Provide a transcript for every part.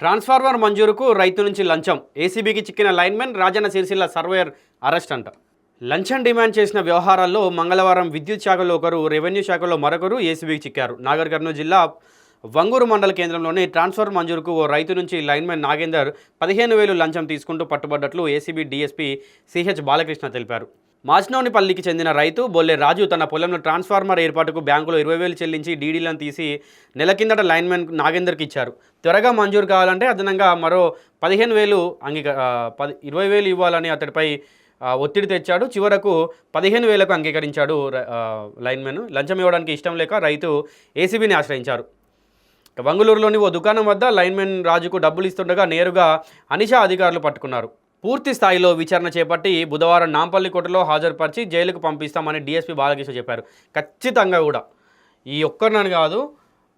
Transformer మంజూరుకు రైతు నుంచి లంచం. ఏసీబీకి చిక్కిన lineman Rajanna Sircilla surveyor arrest అంట. లంచం డిమాండ్ చేసిన వ్యవహారాల్లో మంగళవారం విద్యుత్ శాఖలో ఒకరు రెవెన్యూ శాఖలో మరొకరు ఏసీబీకి చిక్కారు. నాగర్ కర్నూలు జిల్లా వంగూరు మండల కేంద్రంలోని ట్రాన్స్ఫర్ మంజూరుకు ఓ రైతు నుంచి లైన్మెన్ నాగేందర్ పదిహేను వేలు లంచం తీసుకుంటూ పట్టుబడ్డట్లు ఏసీబీ డీఎస్పీ సిహెచ్ బాలకృష్ణ తెలిపారు. మాచినోనిపల్లికి చెందిన రైతు బొల్లె రాజు తన పొలంలో ట్రాన్స్ఫార్మర్ ఏర్పాటుకు బ్యాంకులో ఇరవై వేలు చెల్లించి డీడీలను తీసి నెల కిందట లైన్మెన్ నాగేందర్కి ఇచ్చారు. త్వరగా మంజూరు కావాలంటే అదనంగా మరో పదిహేను వేలు అంగీక పది ఇరవై వేలు ఇవ్వాలని అతడిపై ఒత్తిడి తెచ్చాడు. చివరకు పదిహేను వేలకు అంగీకరించాడు లైన్మెన్. లంచం ఇవ్వడానికి ఇష్టం లేక రైతు ఏసీబీని ఆశ్రయించారు. వంగులూరులోని ఓ దుకాణం వద్ద లైన్మెన్ రాజుకు డబ్బులు ఇస్తుండగా నేరుగా అనిషా అధికారులు పట్టుకున్నారు. పూర్తి స్థాయిలో విచారణ చేపట్టి బుధవారం నాంపల్లి కోటలో హాజరుపరిచి జైలుకు పంపిస్తామని డీఎస్పీ బాలకృష్ణ చెప్పారు. ఖచ్చితంగా కూడా. ఈ ఒక్కరినని కాదు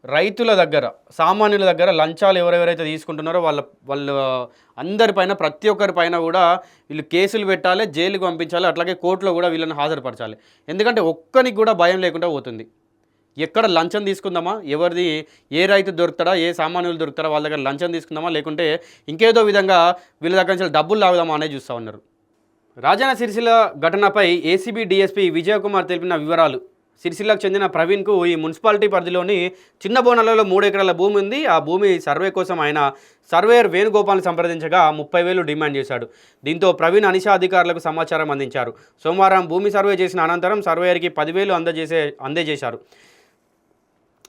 రైతుల దగ్గర సామాన్యుల దగ్గర లంచాలు ఎవరెవరైతే తీసుకుంటున్నారో వాళ్ళ వాళ్ళ అందరిపైన ప్రతి ఒక్కరిపైన కూడా వీళ్ళు కేసులు పెట్టాలి జైలుకు పంపించాలి అట్లాగే కోర్టులో కూడా వీళ్ళని హాజరుపరచాలి. ఎందుకంటే ఒక్కరికి కూడా భయం లేకుండా పోతుంది. ఎక్కడ లంచం తీసుకుందామా? ఎవరిది ఏ రైతు దొరుకుతాడా ఏ సామాన్యులు దొరుకుతారా వాళ్ళ దగ్గర లంచం తీసుకుందామా? లేకుంటే ఇంకేదో విధంగా వీళ్ళ దగ్గర నుంచి డబ్బులు లాగుదామా అనేది చూస్తూ ఉన్నారు. రాజన్న సిరిసిల్ల ఘటనపై ఏసీబీ డీఎస్పీ విజయకుమార్ తెలిపిన వివరాలు. సిరిసిల్లకు చెందిన ప్రవీణ్కు ఈ మున్సిపాలిటీ పరిధిలోని చిన్న బోనాలలో మూడు ఎకరాల భూమి ఉంది. ఆ భూమి సర్వే కోసం ఆయన సర్వేయర్ వేణుగోపాల్ని సంప్రదించగా ముప్పై వేలు డిమాండ్ చేశాడు. దీంతో ప్రవీణ్ అనిషా అధికారులకు సమాచారం అందించారు. సోమవారం భూమి సర్వే చేసిన అనంతరం సర్వేయర్కి పదివేలు అందజేసే అందజేశారు.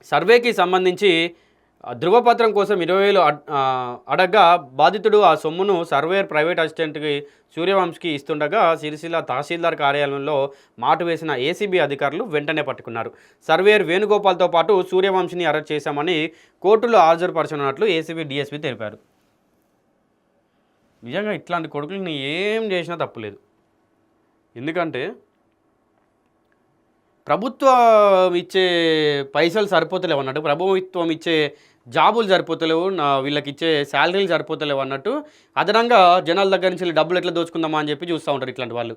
సర్వేకి సంబంధించి ధృవపత్రం కోసం ఇరవై వేలు అడ్- అడగ్గా బాధితుడు ఆ సొమ్మును సర్వేయర్ ప్రైవేట్ అసిస్టెంట్కి సూర్యవంశికి ఇస్తుండగా సిరిసిల్ల తహసీల్దార్ కార్యాలయంలో మాటు వేసిన ఏసీబీ అధికారులు వెంటనే పట్టుకున్నారు. సర్వేయర్ వేణుగోపాల్తో పాటు సూర్యవంశిని అరెస్ట్ చేశామని కోర్టులో హాజరుపరచనున్నట్లు ఏసీబీ డిఎస్పీ తెలిపారు. నిజంగా ఇట్లాంటి కొడుకులని ఏం చేసినా తప్పులేదు. ఎందుకంటే ప్రభుత్వం ఇచ్చే పైసలు సరిపోతలేవు అన్నట్టు ప్రభుత్వం ఇచ్చే జాబులు సరిపోతలేవు నా వీళ్ళకి ఇచ్చే శాలరీలు సరిపోతలేవు అన్నట్టు అదనంగా జనాల దగ్గర నుంచి డబ్బులు ఎట్లా దోచుకుందామా అని చెప్పి చూస్తూ ఉంటారు ఇట్లాంటి వాళ్ళు.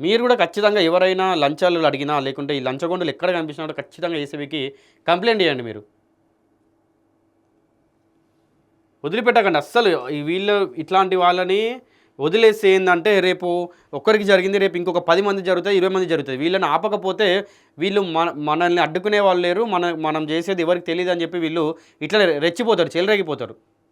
మీరు కూడా ఖచ్చితంగా ఎవరైనా లంచాలు అడిగినా లేకుంటే ఈ లంచగొండలు ఎక్కడ కనిపించినా ఖచ్చితంగా ఏసీబీకి కంప్లైంట్ చేయండి మీరు. వదిలిపెట్టకండి అస్సలు వీళ్ళు ఇట్లాంటి వాళ్ళని వదిలేసి ఏంటంటే రేపు ఒక్కరికి జరిగింది రేపు ఇంకొక పది మంది జరుగుతాయి ఇరవై మంది జరుగుతుంది వీళ్ళని ఆపకపోతే వీళ్ళు మన మనల్ని అడ్డుకునే వాళ్ళు లేరు మన మనం చేసేది ఎవరికి తెలియదు అని చెప్పి వీళ్ళు ఇట్లా రెచ్చిపోతారు చెలరేగిపోతారు.